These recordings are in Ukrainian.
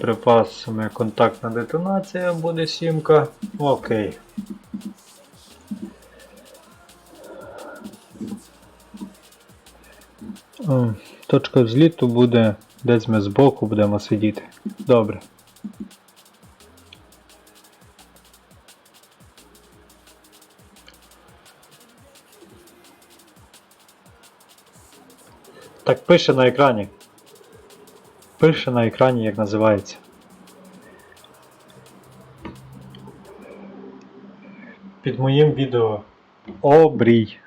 Припасами контактна детонація буде сімка. Окей. Точка взліту буде десь ми збоку будемо сидіти. Добре. Так пише на екрані. Пише на екрані, як називається. Під моїм відео Обрій.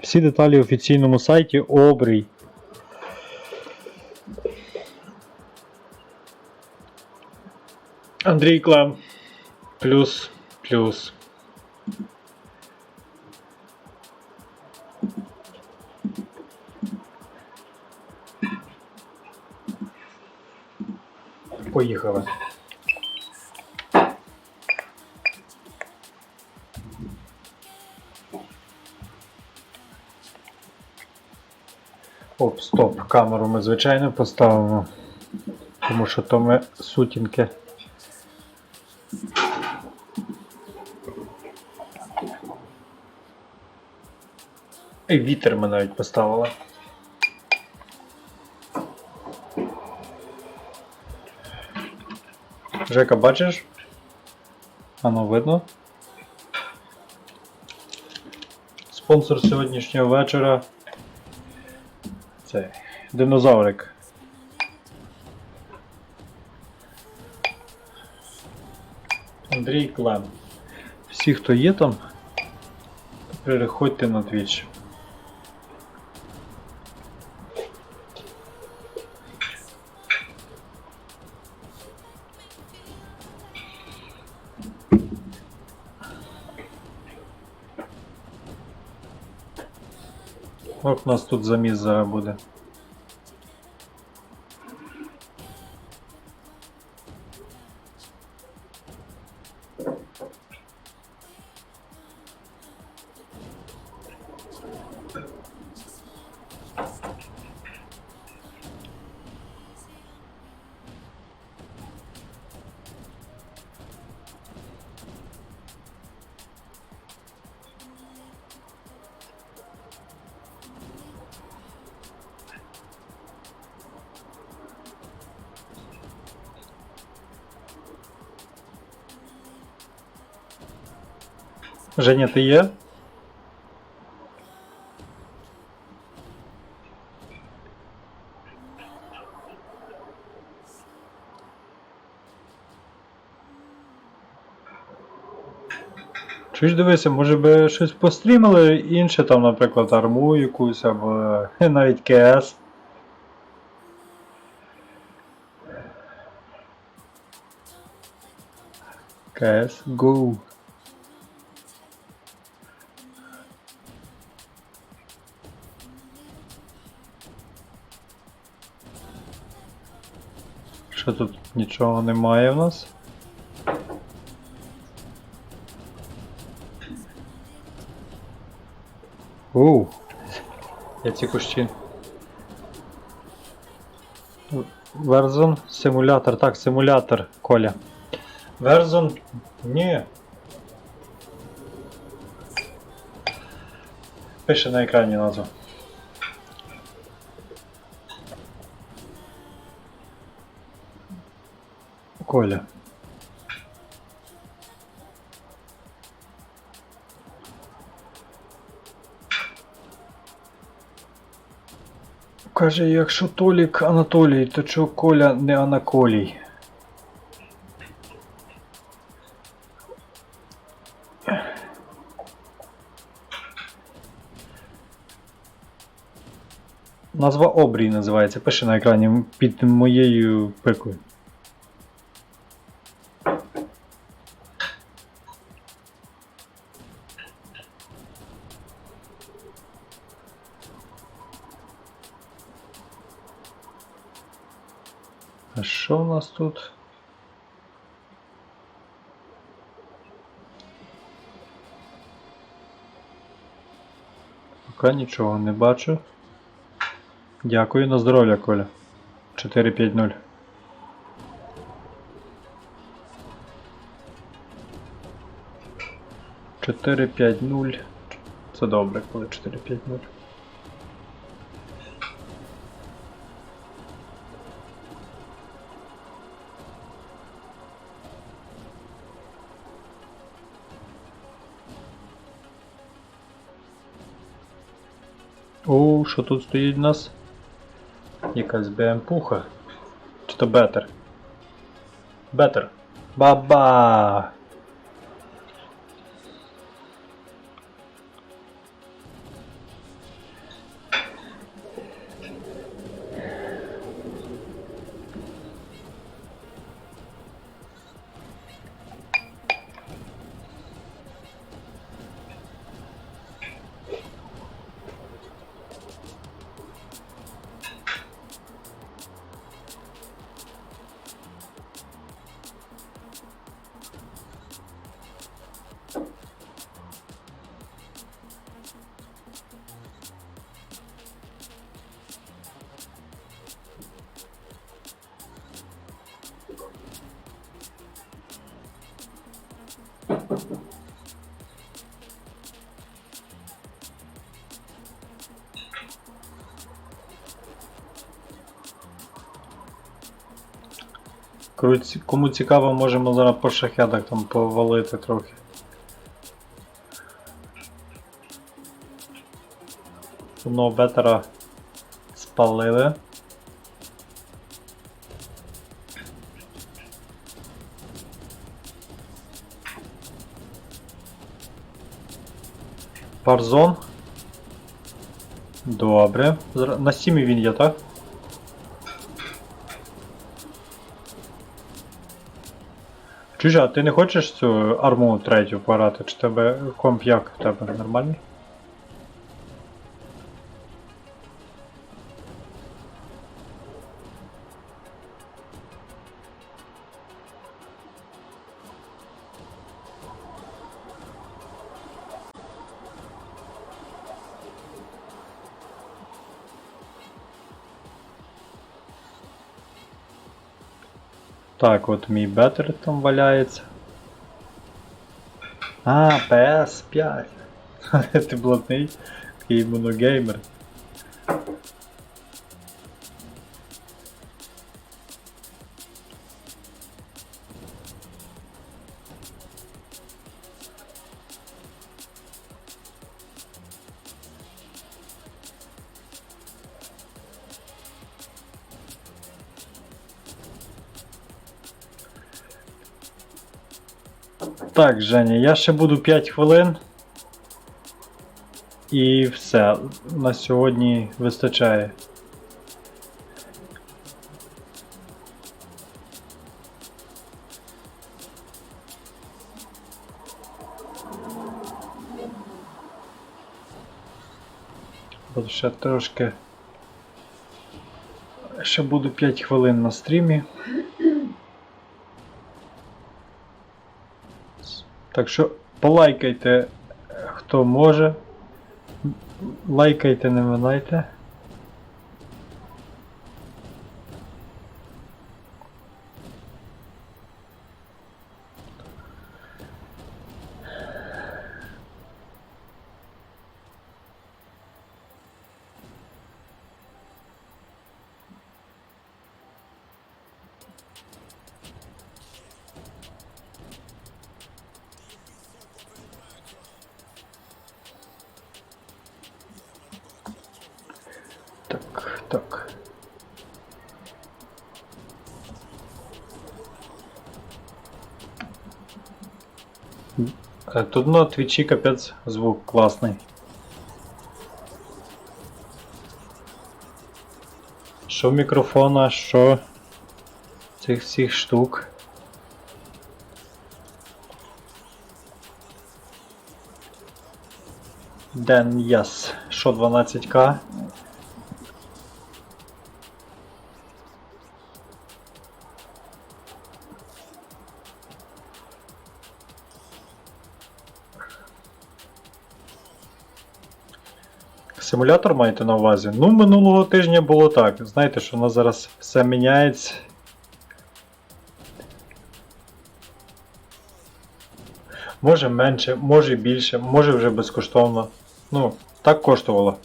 Всі деталі в офіційному сайті Обрій. Андрій Клем. Плюс, плюс. Поїхали. Оп, стоп, камеру ми звичайно поставимо. Тому що то ми сутінки. І вітер ми навіть поставили. Жека, бачиш? Ано видно? Спонсор сьогоднішнього вечора. Це динозаврик. Андрій Клем. Всі, хто є там, переходьте на Twitch. У нас тут заміс зараз буде. Женя, ти є? Чуєш, дивися, може би щось пострімили інше там, наприклад, арму якусь або е, навіть КС. КС Go. Що тут нічого немає в нас? Оу. Я ці кущі. Верзон, симулятор, так, симулятор, Коля. Верзон. Ні. Пише на екрані назву. Коля. Каже, якщо Толік Анатолій, то чого Коля не Анаколій? Назва Обрій називається. Пише на екрані під моєю пикою. нас тут? Пока нічого не бачу. Дякую на здоров'я, Коля. 4-5-0. Чотири п'ять нуль. Це добре, коли 4-5-0. Що тут стоїть у нас? Якась БМПуха. Чи то бетер? Бетер. Баба! Кому цікаво, можемо зараз по шахедах там повалити трохи. Одного бетера спалили. Парзон. Добре. На стімі він є, так? Чужа, ти не хочеш цю арму третю порати? Чи тебе комп як в тебе нормальний? Так, от мій бетер там валяється. А, PS5. Ти блатний, такий моногеймер. Так, Женя, я ще буду 5 хвилин. І все. На сьогодні вистачає. Буду ще трошки. Ще буду 5 хвилин на стрімі. Так що полайкайте, хто може. Лайкайте, не минайте. Тут на твічі капець звук класний. Що мікрофона, що цих всіх штук. Ден Яс. Що 12к? Симулятор маєте на увазі? Ну, минулого тижня було так. Знаєте, що у нас зараз все міняється. Може менше, може більше, може вже безкоштовно. Ну, так коштувало.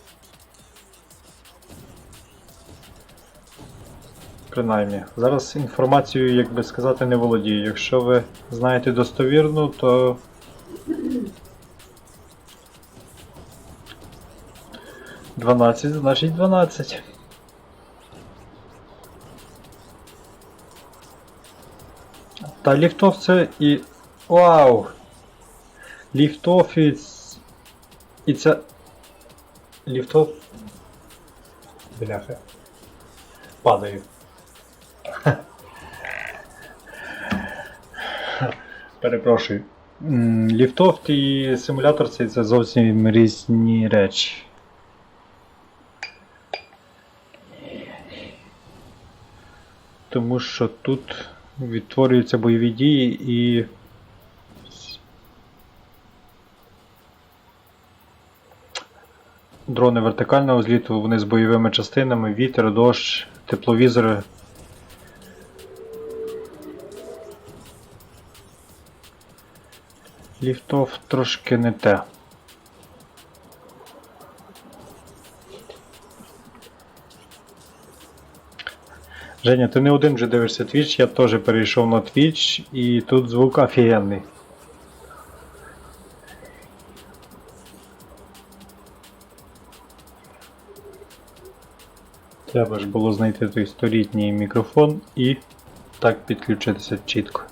Принаймні. Зараз інформацією, як би сказати, не володію. Якщо ви знаєте достовірну, то. Дванадцять, значить дванадцять. Та ліфтов це і. Вау! Ліфтов і. І це. Ліфтов. Бляха. Падаю. Перепрошую. Ліфтофт і симулятор це зовсім різні речі. Тому що тут відтворюються бойові дії і. Дрони вертикального зліту, вони з бойовими частинами, вітер, дощ, тепловізори. Ліфтов трошки не те. Женя, ти не один вже дивишся Twitch, я теж перейшов на Twitch і тут звук офігенний. Треба ж було знайти той столітній мікрофон і так підключитися чітко.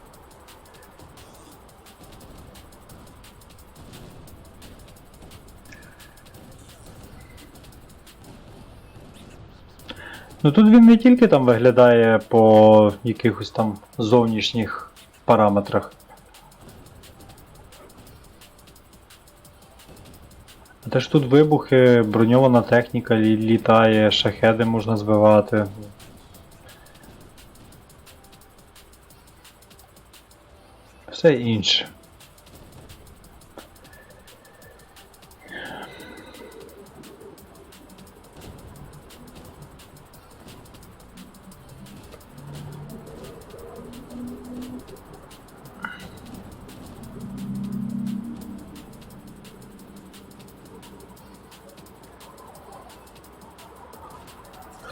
Ну тут він не тільки там виглядає по якихось там зовнішніх параметрах. А теж тут вибухи, броньована техніка лі- літає, шахеди можна збивати. Все інше.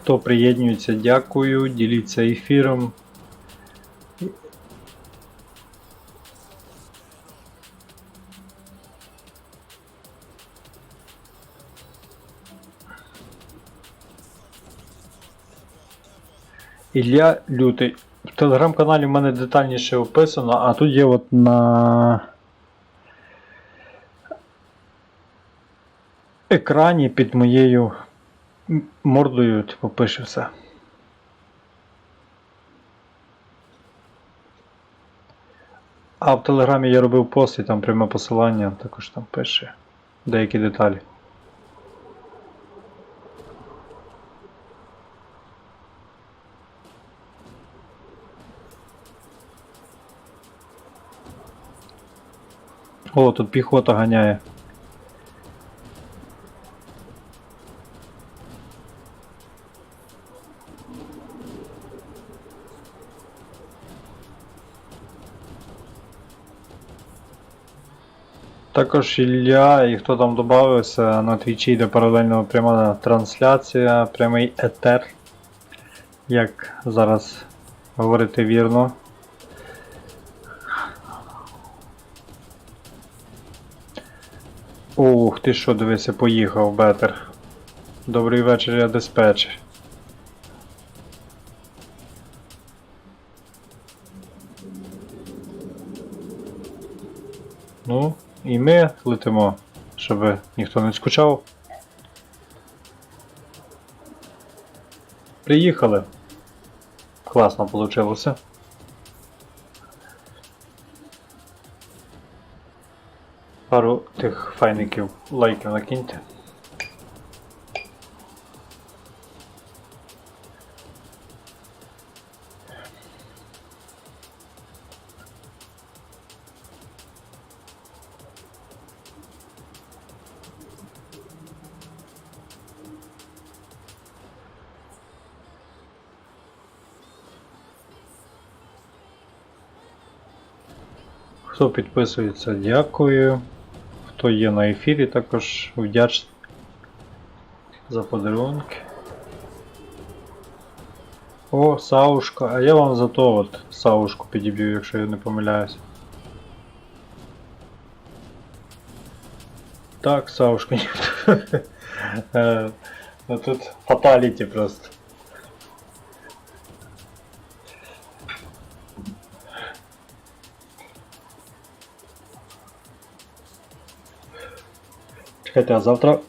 Хто приєднується, дякую, діліться ефіром. Ілля Лютий. В телеграм-каналі в мене детальніше описано, а тут є от на екрані під моєю мордою, типу, пише все. А в Телеграмі я робив пост і там пряме посилання, також там пише деякі деталі. О, тут піхота ганяє. Також Ілля і хто там додався, на твічі йде паралельно пряма трансляція, прямий етер. Як зараз говорити вірно. Ух, ти що, дивися, поїхав, Бетер. Добрий вечір, я диспетчер. Ну, і ми летимо, щоб ніхто не скучав. Приїхали. Класно вийшло. Пару тих файників лайків накиньте. Хто підписується, дякую. Хто є на ефірі, також вдячний за подарунки. О, Саушка, а я вам за то от Саушку підіб'ю, якщо я не помиляюсь. Так, Саушка. ні. Е, Ну тут фаталіті просто. Чекайте, а завтра.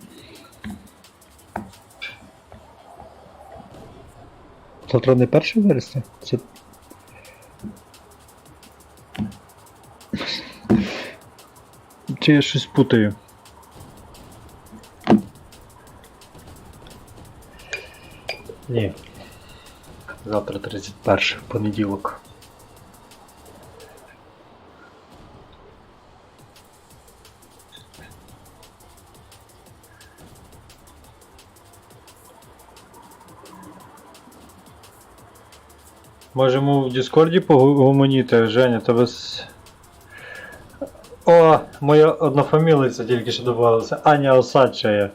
Завтра не 1 вересня? Це... Чи я щось путаю? Ні. Завтра 31 понеділок. Можемо в Діскорді погомоніти, Женя, тебе с... О, моя однофамілиця тільки що додавалася. Аня Осадчая.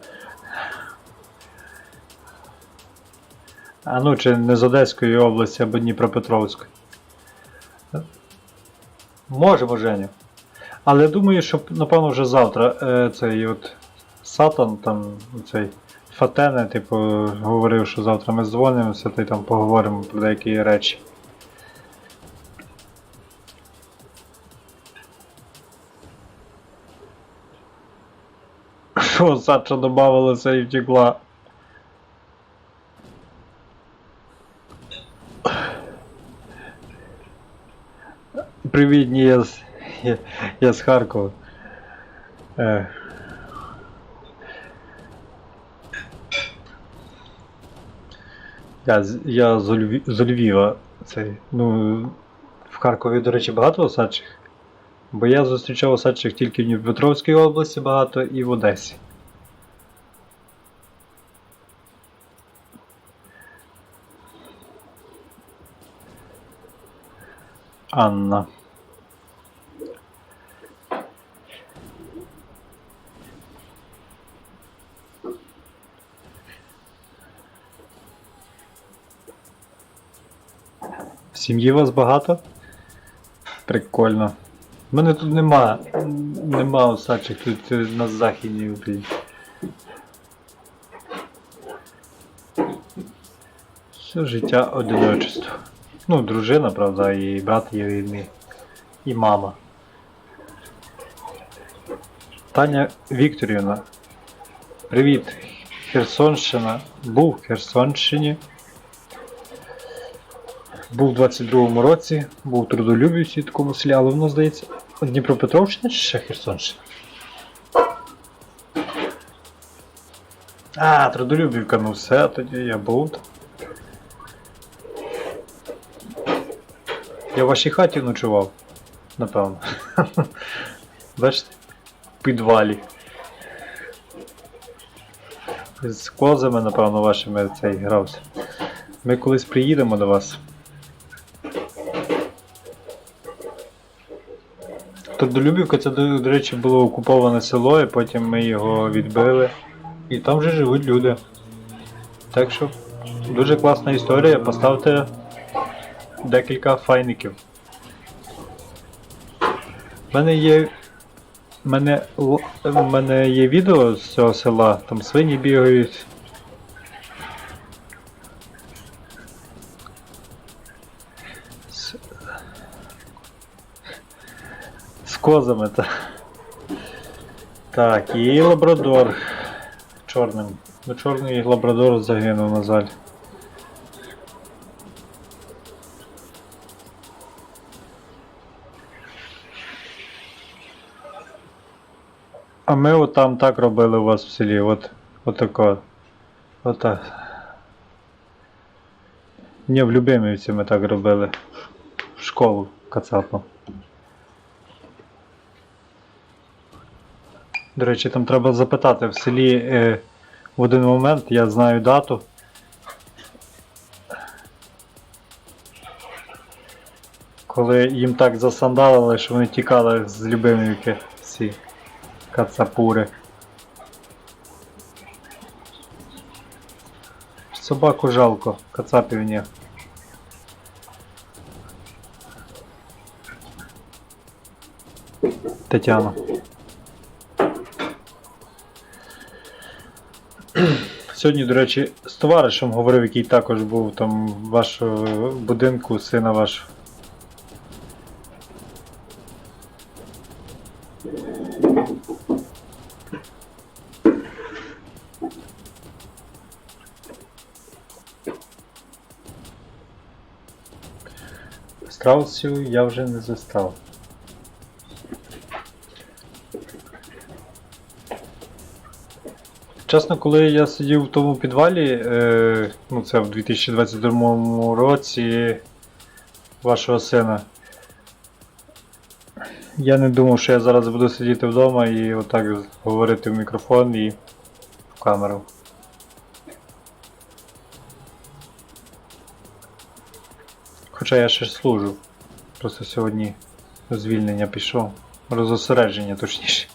А ну, чи не з Одеської області або Дніпропетровської. Можемо, Женя. Але я думаю, що напевно вже завтра е, цей от Сатан там цей Фатене, типу, говорив, що завтра ми дзвонимося та й там поговоримо про деякі речі. Що Сача додавалося і втекла? Привіт, ні, я з, я, я з Харкова. Е. Я, з- я з, Львів, з Львова. Цей, ну, в Харкові, до речі, багато осадчих. Бо я зустрічав осадчих тільки в Дніпропетровській області багато і в Одесі. Анна. В сім'ї вас багато? Прикольно. У мене тут нема. Нема осадчих тут на західній Україні. Все життя одиночество. Ну, дружина, правда, і брат є рідний. І мама. Таня Вікторівна. Привіт. Херсонщина. Був в Херсонщині. Був у 22-му році, був трудолюбівці такому селі, але воно здається. Дніпропетровщина чи ще Херсонщина? А, трудолюбівка, ну все, тоді я був. Я в вашій хаті ночував, напевно. Бачите? В підвалі. З козами, напевно, вашими цей грався. Ми колись приїдемо до вас. Це, до, до речі, було окуповане село, і потім ми його відбили. І там вже живуть люди. Так що дуже класна історія. Поставте декілька файників. У мене є. У мене, в мене є відео з цього села, там свині бігають. З, з козами, та. Так, і лабрадор чорним. Ну, чорний лабрадор загинув, на жаль. Ми от там так робили у вас в селі, от, от тако. Отак. Ні, в Любимівці ми так робили. В школу кацапну. До речі, там треба запитати в селі е, в один момент, я знаю дату. коли їм так засандалили, що вони тікали з любимівки всі кацапури. Собаку жалко, кацапів ні. Тетяна. Сьогодні, до речі, з товаришем говорив, який також був там в вашому будинку, сина вашого. Страусів я вже не застав. Чесно, коли я сидів в тому підвалі, е, ну це в 2022 році вашого сина. Я не думав, що я зараз буду сидіти вдома і отак говорити в мікрофон і в камеру. Хоча я ще служу. Просто сьогодні звільнення пішов. Розосередження точніше.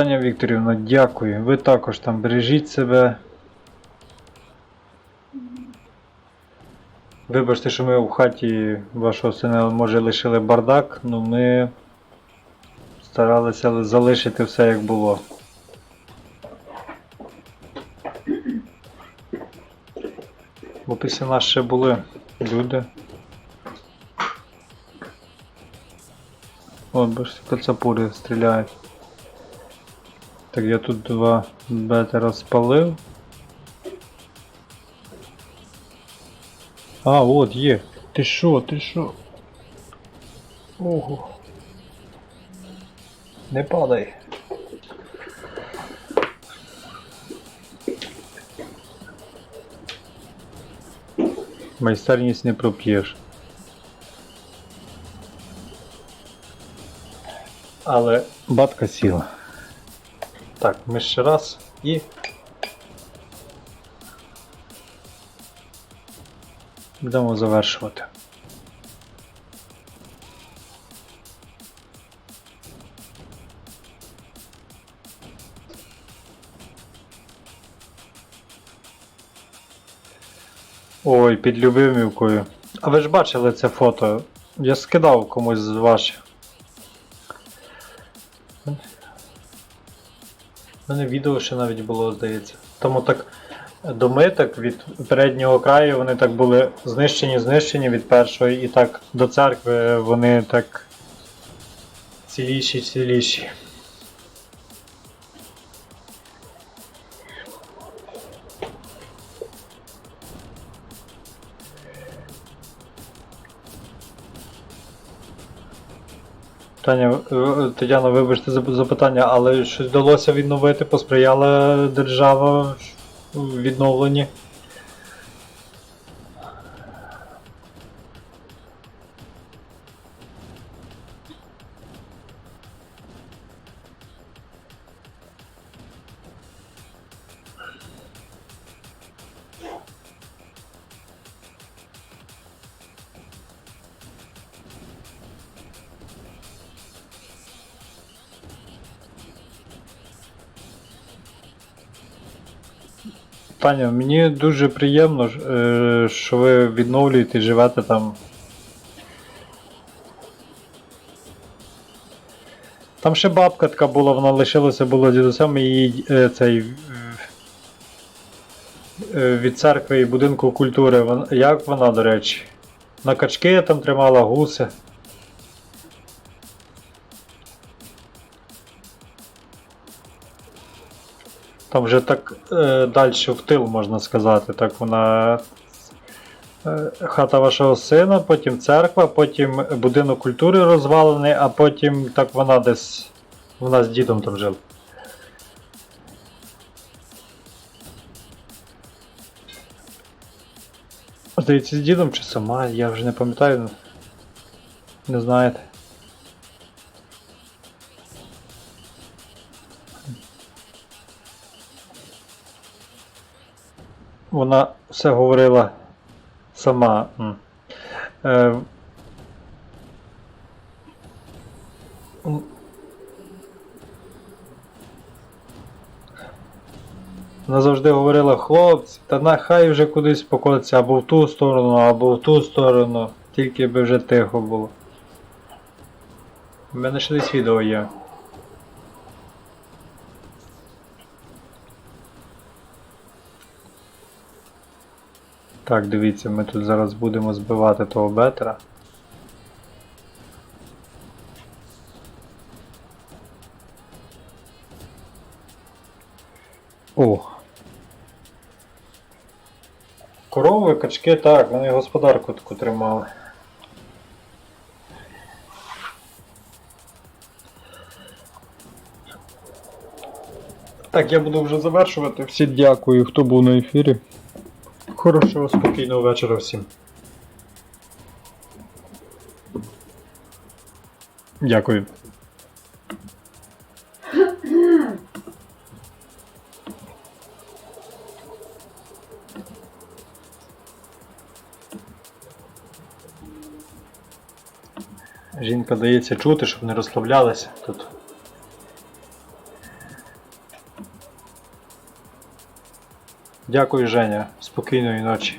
Таня Вікторівна, дякую. Ви також там бережіть себе. Вибачте, що ми у хаті вашого сина може лишили бардак, але ми старалися залишити все як було. Бо після нас ще були люди. От, бачите, кацапури стріляють. Так, я тут два бетера спалив. А, от є. Ти шо, ти шо? Ого. Не падай. Майстерність не проп'єш. Але батка сіла. Так, ми ще раз і. Будемо завершувати. Ой, під Любимівкою. А ви ж бачили це фото? Я скидав комусь з ваших. Мене відео ще навіть було, здається. Тому так домиток від переднього краю вони так були знищені, знищені від першої, і так до церкви вони так ціліші, ціліші. Таня, е, Тетяна, вибачте за запитання, але щось вдалося відновити, посприяла держава в відновленні? Таня, мені дуже приємно, е, що ви відновлюєте і живете там. Там ще бабка така була, вона лишилася була дідусем і її е, цей е, від церкви і будинку культури. Як вона, до речі? На качки там тримала гуси. Там вже так е, далі в тил, можна сказати. Так вона е, хата вашого сина, потім церква, потім будинок культури розвалений, а потім так вона десь вона з дідом там жила. Здається, з дідом чи сама, я вже не пам'ятаю, не знаєте. Вона все говорила сама. Е. Вона завжди говорила, хлопці, та нахай вже кудись покотиться або в ту сторону, або в ту сторону, тільки би вже тихо було. У мене ще десь відео є. Так, дивіться, ми тут зараз будемо збивати того бетера. О. Корови, качки, так, вони господарку таку тримали. Так, я буду вже завершувати. Всі дякую, хто був на ефірі. Хорошого, спокійного вечора всім. Дякую. Жінка дається чути, щоб не розслаблялася тут. Дякую, Женя. pokinja inače